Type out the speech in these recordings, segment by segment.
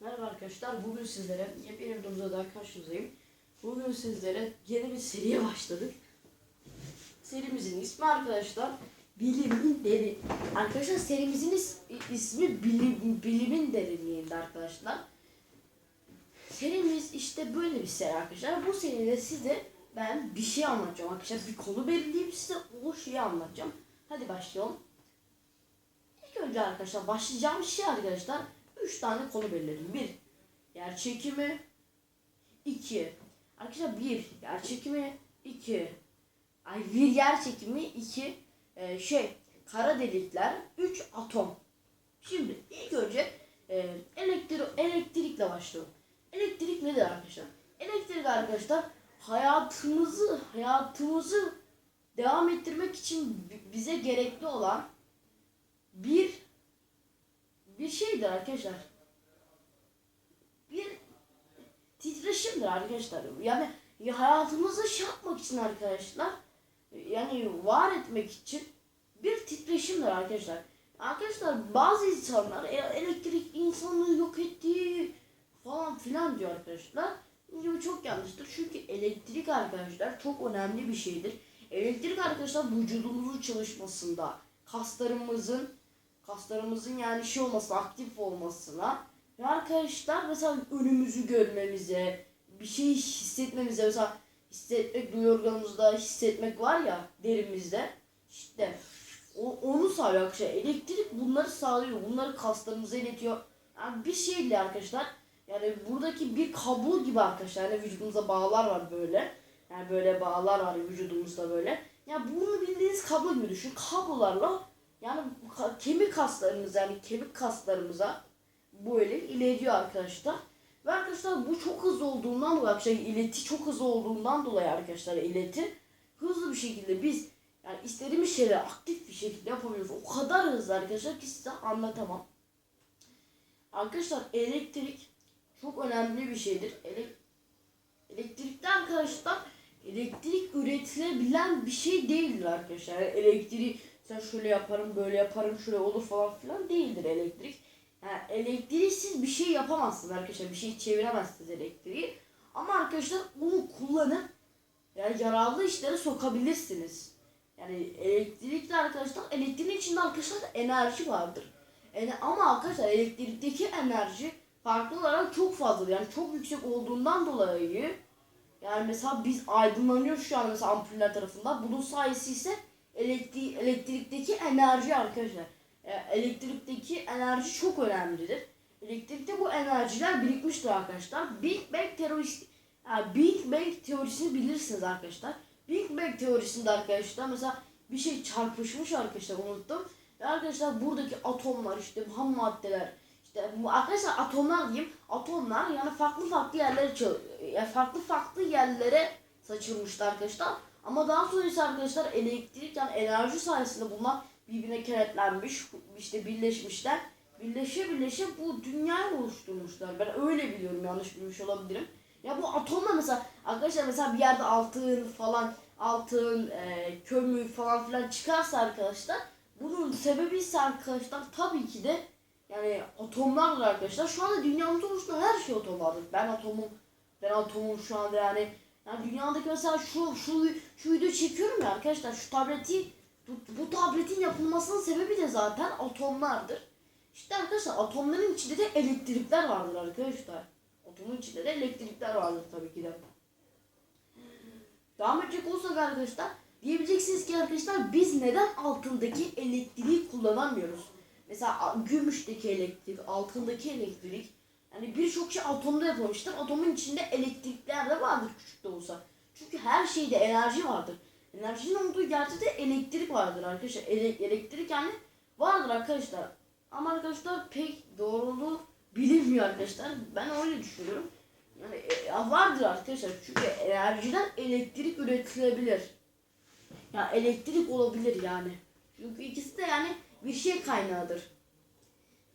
Merhaba arkadaşlar, bugün sizlere yepyeni videomuzda daha karşınızdayım. Bugün sizlere yeni bir seriye başladık. Serimizin ismi arkadaşlar Bilimin Deri. Arkadaşlar serimizin is- ismi Bilim, Bilimin Derinliğinde arkadaşlar. Serimiz işte böyle bir seri arkadaşlar. Bu seride size ben bir şey anlatacağım arkadaşlar. Bir konu belirleyip size o şeyi anlatacağım. Hadi başlayalım. İlk önce arkadaşlar başlayacağım şey arkadaşlar 3 tane konu belirledim. 1. Yer çekimi 2. Arkadaşlar 1. Yer çekimi 2. Ay bir yer çekimi 2. şey kara delikler 3 atom. Şimdi ilk önce e, elektri elektrikle başlayalım. Elektrik nedir arkadaşlar? Elektrik arkadaşlar hayatımızı hayatımızı devam ettirmek için bi- bize gerekli olan bir bir şeydir arkadaşlar. Bir titreşimdir arkadaşlar. Yani hayatımızı şey yapmak için arkadaşlar yani var etmek için bir titreşimdir arkadaşlar. Arkadaşlar bazı insanlar "E, elektrik insanlığı yok etti falan filan diyor arkadaşlar. Bu çok yanlıştır. Çünkü elektrik arkadaşlar çok önemli bir şeydir. Elektrik arkadaşlar vücudumuzun çalışmasında, kaslarımızın kaslarımızın yani şey olmasına, aktif olmasına ve arkadaşlar mesela önümüzü görmemize, bir şey hissetmemize mesela hissetmek duyu organımızda hissetmek var ya derimizde işte o, onu sağlıyor arkadaşlar. Elektrik bunları sağlıyor. Bunları kaslarımıza iletiyor. Yani bir şeyle arkadaşlar yani buradaki bir kablo gibi arkadaşlar. Yani vücudumuza bağlar var böyle. Yani böyle bağlar var vücudumuzda böyle. Ya bunu bildiğiniz kablo gibi düşün. Kablolarla yani bu kemik kaslarımız yani kemik kaslarımıza böyle iletiyor arkadaşlar. Ve arkadaşlar bu çok hızlı olduğundan dolayı arkadaşlar ileti çok hızlı olduğundan dolayı arkadaşlar ileti hızlı bir şekilde biz yani istediğimiz şeyleri aktif bir şekilde yapabiliyoruz. O kadar hızlı arkadaşlar ki size anlatamam. Arkadaşlar elektrik çok önemli bir şeydir. Ele elektrikte arkadaşlar elektrik üretilebilen bir şey değildir arkadaşlar. Yani elektriği sen şöyle yaparım böyle yaparım şöyle olur falan filan değildir elektrik. Yani elektriği siz bir şey yapamazsınız arkadaşlar. Bir şey çeviremezsiniz elektriği. Ama arkadaşlar onu kullanıp yani yararlı işlere sokabilirsiniz. Yani elektrikte arkadaşlar elektriğin içinde arkadaşlar enerji vardır. Yani ama arkadaşlar elektrikteki enerji farklı olarak çok fazladır. Yani çok yüksek olduğundan dolayı yani mesela biz aydınlanıyoruz şu an mesela ampuller tarafından. Bunun sayesi ise elektri elektrikteki enerji arkadaşlar. Elektrikteki enerji çok önemlidir. Elektrikte bu enerjiler birikmiştir arkadaşlar. Big Bang teorisi yani Big Bang teorisini bilirsiniz arkadaşlar. Big Bang teorisinde arkadaşlar mesela bir şey çarpışmış arkadaşlar unuttum. Ve arkadaşlar buradaki atomlar işte ham maddeler işte bu arkadaşlar atomlar diyeyim. Atomlar yani farklı farklı yerlere farklı farklı yerlere saçılmıştı arkadaşlar. Ama daha sonra ise arkadaşlar elektrik yani enerji sayesinde bunlar birbirine kenetlenmiş, işte birleşmişler. Birleşe birleşe bu dünyayı oluşturmuşlar. Ben öyle biliyorum yanlış bilmiş olabilirim. Ya bu atomla mesela arkadaşlar mesela bir yerde altın falan altın, e, kömür falan filan çıkarsa arkadaşlar bunun sebebi ise arkadaşlar tabii ki de yani atomlardır arkadaşlar. Şu anda dünyamızda oluşturan her şey atomlardır. Ben atomum, ben atomum şu anda yani. Yani dünyadaki mesela şu şu şu video çekiyorum ya arkadaşlar şu tableti bu, tabletin yapılmasının sebebi de zaten atomlardır. İşte arkadaşlar atomların içinde de elektrikler vardır arkadaşlar. Atomun içinde de elektrikler vardır tabii ki de. Devam edecek olursak arkadaşlar diyebileceksiniz ki arkadaşlar biz neden altındaki elektriği kullanamıyoruz? Mesela gümüşteki elektrik, altındaki elektrik yani birçok şey atomda yapılmıştır. Atomun içinde elektrikler de vardır küçük de olsa. Çünkü her şeyde enerji vardır. Enerjinin olduğu yerde de elektrik vardır arkadaşlar. Ele- elektrik yani vardır arkadaşlar. Ama arkadaşlar pek doğruluğu bilinmiyor arkadaşlar. Ben öyle düşünüyorum. Yani e, vardır arkadaşlar. Çünkü enerjiden elektrik üretilebilir. Ya elektrik olabilir yani. Çünkü ikisi de yani bir şey kaynağıdır.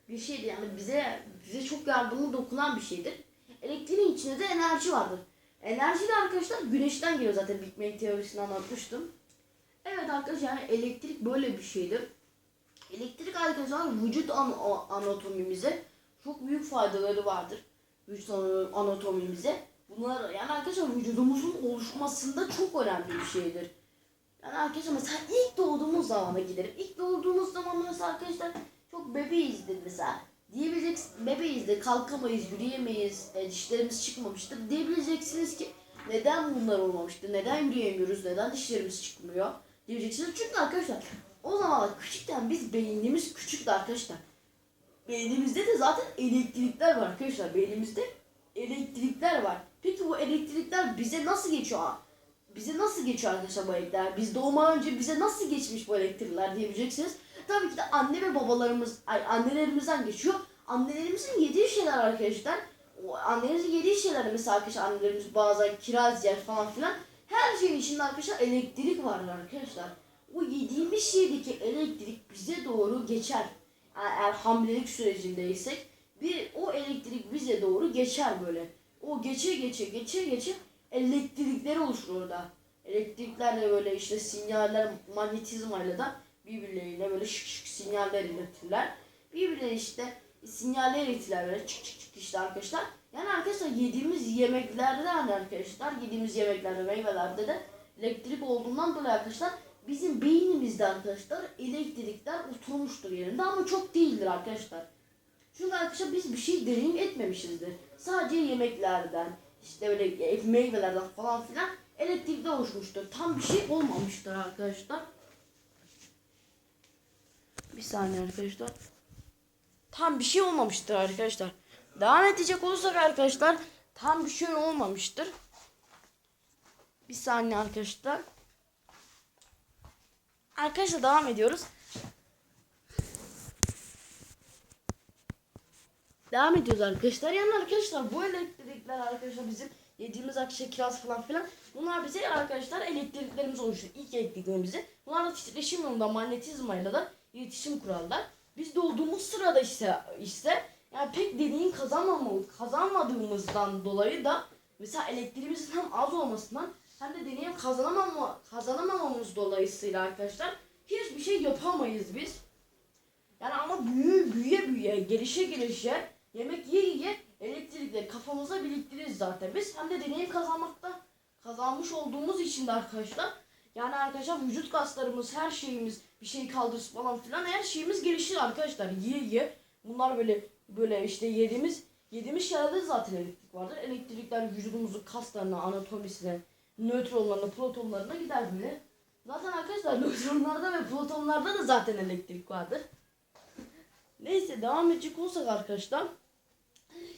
Bir şeydir yani bize bize çok yardımı dokunan bir şeydir. Elektriğin içinde de enerji vardır. Enerji de arkadaşlar güneşten geliyor zaten Big Bang teorisini anlatmıştım. Evet arkadaşlar yani elektrik böyle bir şeydir. Elektrik arkadaşlar vücut an- anatomimize çok büyük faydaları vardır vücut anatomimize. Bunlar yani arkadaşlar vücudumuzun oluşmasında çok önemli bir şeydir. Yani arkadaşlar mesela ilk doğduğumuz zamana gidelim. İlk doğduğumuz zaman mesela arkadaşlar çok bebeğizdir mesela. Diyebileceksiniz bebeğizdir kalkamayız yürüyemeyiz e, dişlerimiz çıkmamıştır. Diyebileceksiniz ki neden bunlar olmamıştır? Neden yürüyemiyoruz? Neden dişlerimiz çıkmıyor? Diyeceksiniz. Çünkü arkadaşlar o zamanlar küçükten biz beynimiz küçüktü arkadaşlar. Beynimizde de zaten elektrikler var arkadaşlar. Beynimizde elektrikler var. Peki bu elektrikler bize nasıl geçiyor? Bize nasıl geçiyor arkadaşlar bu elektrikler? Biz doğmadan önce bize nasıl geçmiş bu elektrikler diyebileceksiniz. Tabii ki de anne ve babalarımız, annelerimizden geçiyor. Annelerimizin yediği şeyler arkadaşlar. Annelerimizin yediği şeyler mesela arkadaşlar annelerimiz bazen kiraz yer falan filan. Her şeyin içinde arkadaşlar elektrik vardır arkadaşlar. O yediğimiz şeydeki elektrik bize doğru geçer. Eğer hamilelik sürecindeysek bir o elektrik bize doğru geçer böyle. O geçe geçe geçe geçe elektrikler oluşur orada. Elektrikler de böyle işte sinyaller manyetizmayla da birbirleriyle böyle şık şık sinyaller iletirler. Birbirleri işte sinyaller iletirler böyle çık çık çık işte arkadaşlar. Yani arkadaşlar yediğimiz yemeklerde hani arkadaşlar yediğimiz yemeklerde meyvelerde de elektrik olduğundan dolayı arkadaşlar bizim beynimizde arkadaşlar elektrikler oturmuştur yerinde ama çok değildir arkadaşlar. Çünkü arkadaşlar biz bir şey deneyim etmemişizdir. Sadece yemeklerden, işte böyle meyvelerden falan filan elektrikler oluşmuştur. Tam bir şey olmamıştır arkadaşlar. Bir saniye arkadaşlar. Tam bir şey olmamıştır arkadaşlar. Devam edecek olursak arkadaşlar tam bir şey olmamıştır. Bir saniye arkadaşlar. Arkadaşlar devam ediyoruz. Devam ediyoruz arkadaşlar. Yani arkadaşlar bu elektrikler arkadaşlar bizim yediğimiz akşam kiraz falan filan. Bunlar bize arkadaşlar elektriklerimiz oluşturuyor. İlk elektriklerimizi. Bunlar da titreşim yolunda manyetizmayla da iletişim kurarlar. Biz doğduğumuz sırada ise işte yani pek deneyim kazanmamamız, kazanmadığımızdan dolayı da mesela elektriğimizin hem az olmasından hem de deneyim kazanamama, kazanamamamız dolayısıyla arkadaşlar hiçbir şey yapamayız biz. Yani ama büyü, büyüye büyüye, gelişe gelişe, yemek yiye yiye elektrikleri kafamıza biriktiririz zaten. Biz hem de deneyim kazanmakta kazanmış olduğumuz için de arkadaşlar yani arkadaşlar vücut kaslarımız, her şeyimiz bir şey kaldırsın falan filan her şeyimiz gelişir arkadaşlar. Yiye yiye. Bunlar böyle böyle işte yediğimiz yediğimiz şeylerde zaten elektrik vardır. Elektrikler vücudumuzun kaslarına, anatomisine, nötronlarına, protonlarına gider böyle. Zaten arkadaşlar nötronlarda ve protonlarda da zaten elektrik vardır. Neyse devam edecek olsak arkadaşlar.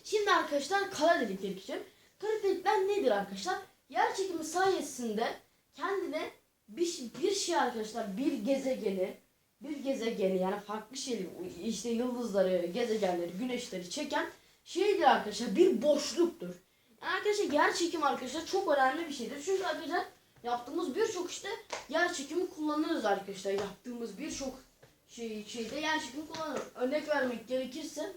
Şimdi arkadaşlar kara delikler için. Kara delikler nedir arkadaşlar? Yer çekimi sayesinde kendine bir, bir şey arkadaşlar bir gezegeni bir gezegeni yani farklı şey işte yıldızları, gezegenleri, güneşleri çeken şeydir arkadaşlar bir boşluktur. Yani arkadaşlar yer çekimi arkadaşlar çok önemli bir şeydir. Çünkü arkadaşlar yaptığımız birçok işte yer çekimi kullanırız arkadaşlar. Yaptığımız birçok şey şeyde yer çekimi kullanırız. Örnek vermek gerekirse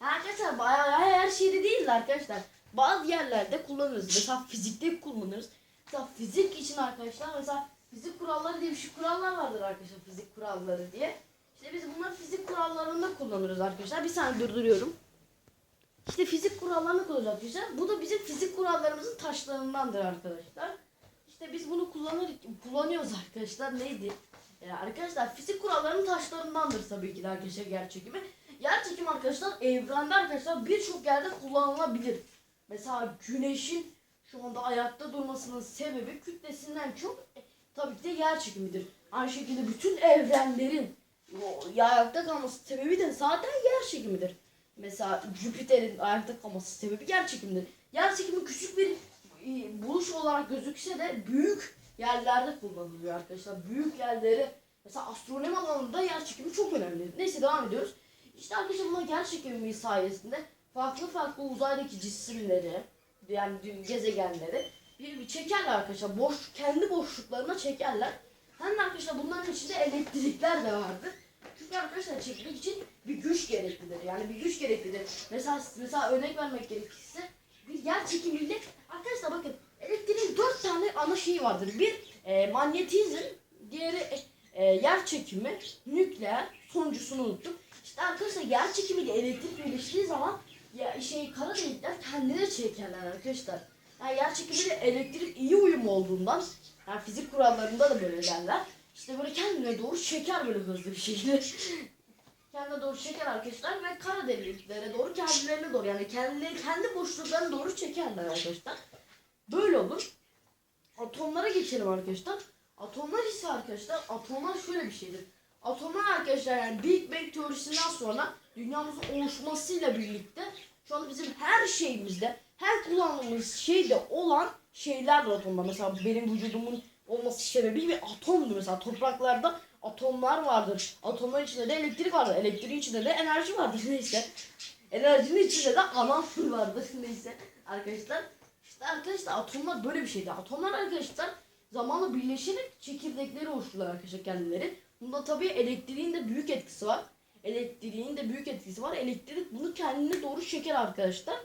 Arkadaşlar bayağı her şeyde değil arkadaşlar. Bazı yerlerde kullanırız. Mesela fizikte kullanırız. Mesela fizik için arkadaşlar mesela fizik kuralları diye bir şey kurallar vardır arkadaşlar fizik kuralları diye. İşte biz bunları fizik kurallarında kullanırız arkadaşlar. Bir saniye durduruyorum. İşte fizik kurallarını kullanacağız arkadaşlar. Bu da bizim fizik kurallarımızın taşlarındandır arkadaşlar. İşte biz bunu kullanır kullanıyoruz arkadaşlar. Neydi? Yani arkadaşlar fizik kurallarının taşlarındandır tabii ki de arkadaşlar yer çekimi. Yer çekimi arkadaşlar evrende arkadaşlar birçok yerde kullanılabilir. Mesela güneşin şu anda ayakta durmasının sebebi kütlesinden çok e, tabii ki de yer çekimidir. Aynı şekilde bütün evrenlerin o, ayakta kalması sebebi de zaten yer çekimidir. Mesela Jüpiter'in ayakta kalması sebebi yer çekimidir. Yer çekimi küçük bir e, buluş olarak gözükse de büyük yerlerde kullanılıyor arkadaşlar. Büyük yerleri mesela astronomi alanında yer çekimi çok önemli. Neyse devam ediyoruz. İşte arkadaşlar bunlar yer çekimi sayesinde farklı farklı uzaydaki cisimleri yani gezegenleri bir, bir çekerler arkadaşlar. Boş kendi boşluklarına çekerler. Hem de arkadaşlar bunların içinde elektrikler de vardır. Çünkü arkadaşlar çekmek için bir güç gereklidir. Yani bir güç gereklidir. Mesela mesela örnek vermek gerekirse bir yer çekimiyle arkadaşlar bakın elektriğin dört tane ana şeyi vardır. Bir e, manyetizm, diğeri e, e, yer çekimi, nükleer, sonuncusunu unuttum. İşte arkadaşlar yer çekimiyle elektrik birleştiği zaman ya şey kara delikler kendine çekerler arkadaşlar. Yani yer çekimiyle elektrik iyi uyum olduğundan yani fizik kurallarında da böyle derler. İşte böyle kendine doğru çeker böyle hızlı bir şekilde. kendine doğru çeker arkadaşlar ve kara deliklere doğru kendilerine doğru yani kendileri kendi boşluklarına doğru çekerler arkadaşlar. Böyle olur. Atomlara geçelim arkadaşlar. Atomlar ise arkadaşlar atomlar şöyle bir şeydir. Atomlar arkadaşlar yani Big Bang teorisinden sonra dünyamızın oluşmasıyla birlikte şu anda bizim her şeyimizde her kullandığımız şeyde olan şeylerdir atomlar. Mesela benim vücudumun olması sebebi bir atomdur. Mesela topraklarda atomlar vardır. Atomların içinde de elektrik vardır. Elektriğin içinde de enerji vardır. Neyse. Enerjinin içinde de anahtar vardır. Neyse arkadaşlar. İşte arkadaşlar atomlar böyle bir şeydi. Atomlar arkadaşlar zamanla birleşerek çekirdekleri oluştururlar arkadaşlar kendileri. Bunda tabii elektriğin de büyük etkisi var. Elektriğin de büyük etkisi var. Elektrik bunu kendine doğru çeker arkadaşlar.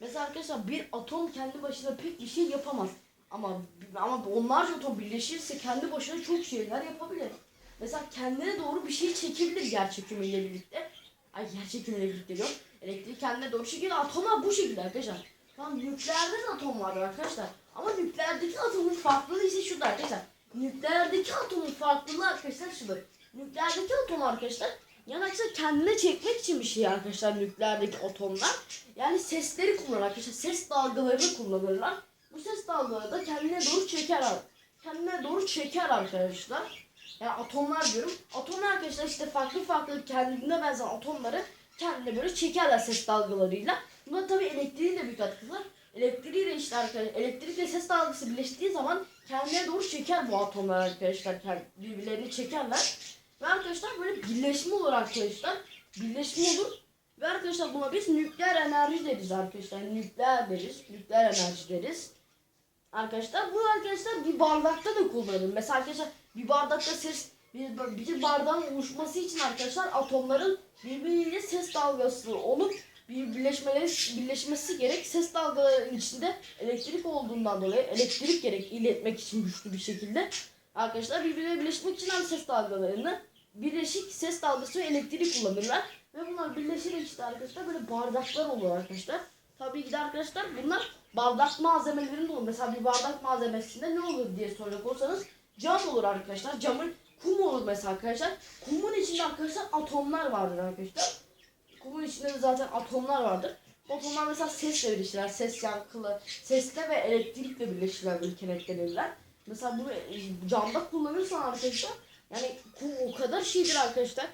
Mesela arkadaşlar bir atom kendi başına pek bir şey yapamaz. Ama ama onlarca atom birleşirse kendi başına çok şeyler yapabilir. Mesela kendine doğru bir şey çekebilir yer çekimiyle birlikte. Ay yer çekimiyle birlikte diyorum. Elektrik kendine doğru çekiyor. Atomlar bu şekilde arkadaşlar. Tamam nükleerde de atom vardır arkadaşlar. Ama nükleerdeki atomun farklılığı ise şurada arkadaşlar. Nükleerdeki atomun farklılığı arkadaşlar şudur. Nükleerdeki atom arkadaşlar arkadaşlar kendine çekmek için bir şey arkadaşlar nükleerdeki atomlar. Yani sesleri kullanır arkadaşlar. Ses dalgalarını kullanırlar. Bu ses dalgaları da kendine doğru çeker Kendine doğru çeker arkadaşlar. Yani atomlar diyorum. Atomlar arkadaşlar işte farklı farklı kendine benzer atomları kendine böyle çekerler ses dalgalarıyla. Buna tabii elektriğin de bir katkısı var. Elektriğiyle işte arkadaşlar elektrikle ses dalgası birleştiği zaman kendine doğru çeker bu atomlar arkadaşlar. Birbirlerini çekerler. Ve arkadaşlar böyle birleşme olur arkadaşlar. Birleşme olur. Ve arkadaşlar buna biz nükleer enerji deriz arkadaşlar. Nükleer deriz. Nükleer enerji deriz. Arkadaşlar bu arkadaşlar bir bardakta da kullanılır. Mesela arkadaşlar bir bardakta ses bir, bir bardağın oluşması için arkadaşlar atomların birbiriyle ses dalgası olup bir birleşmeleri birleşmesi gerek. Ses dalgalarının içinde elektrik olduğundan dolayı elektrik gerek iletmek için güçlü bir şekilde arkadaşlar birbirine birleşmek için hem ses dalgalarını birleşik ses dalgası ve elektriği kullanırlar. Ve bunlar birleşerek işte arkadaşlar böyle bardaklar olur arkadaşlar. Tabii ki de arkadaşlar bunlar bardak malzemelerinde olur. Mesela bir bardak malzemesinde ne olur diye soracak olsanız cam olur arkadaşlar. Camın kum olur mesela arkadaşlar. Kumun içinde arkadaşlar atomlar vardır arkadaşlar. Kumun içinde de zaten atomlar vardır. Atomlar mesela sesle birleşirler. Ses yankılı, sesle ve elektrikle birleşirler böyle kenetlenirler. Mesela bunu e, camda kullanırsan arkadaşlar yani kum o kadar şeydir arkadaşlar.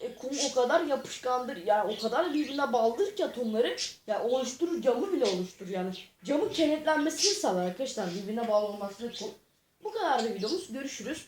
E, kum o kadar yapışkandır yani o kadar birbirine bağlıdır ki atomları ya oluşturur camı bile oluşturur yani camın kenetlenmesini sağlar arkadaşlar birbirine bağlı olmasını kum. Bu kadar da videomuz görüşürüz.